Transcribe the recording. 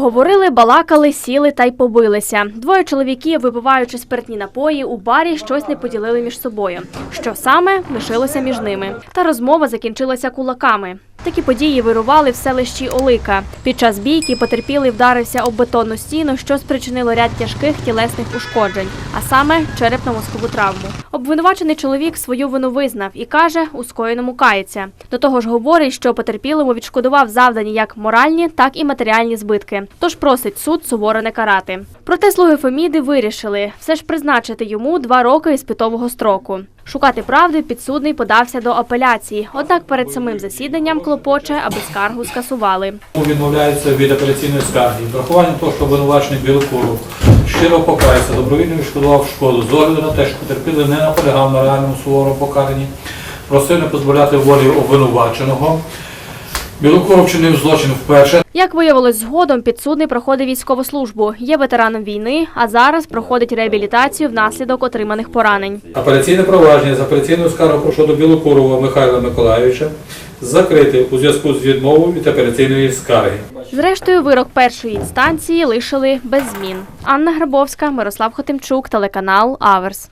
Говорили, балакали, сіли та й побилися. Двоє чоловіків, випиваючи спиртні напої, у барі щось не поділили між собою. Що саме лишилося між ними. Та розмова закінчилася кулаками. Такі події вирували в селищі Олика. Під час бійки потерпілий вдарився об бетонну стіну, що спричинило ряд тяжких тілесних ушкоджень, а саме черепно-мозкову травму. Обвинувачений чоловік свою вину визнав і каже, у скоєному кається. До того ж, говорить, що потерпілому відшкодував завдані як моральні, так і матеріальні збитки. Тож просить суд суворо не карати. Проте слуги Феміди вирішили все ж призначити йому два роки іспитового строку. Шукати правди підсудний подався до апеляції. Однак перед самим засіданням клопоче, аби скаргу скасували. Відмовляється від апеляційної скарги. Врахування того, що обвинувачений Білокуров щиро покаявся, добровільно відшкодував шкоду, з огляду на те, що потерпілий не наполягав на реальному суворому покаранні, просив не позбавляти волі обвинуваченого. Білокуров вчинив злочин вперше. Як виявилось згодом, підсудний проходить військову службу, є ветераном війни, а зараз проходить реабілітацію внаслідок отриманих поранень. Апеляційне провадження з апеляційною скаргою щодо Білокурова Михайла Миколайовича закрити у зв'язку з відмовою від апеляційної скарги. Зрештою, вирок першої інстанції лишили без змін. Анна Грабовська, Мирослав Хотимчук, телеканал Аверс.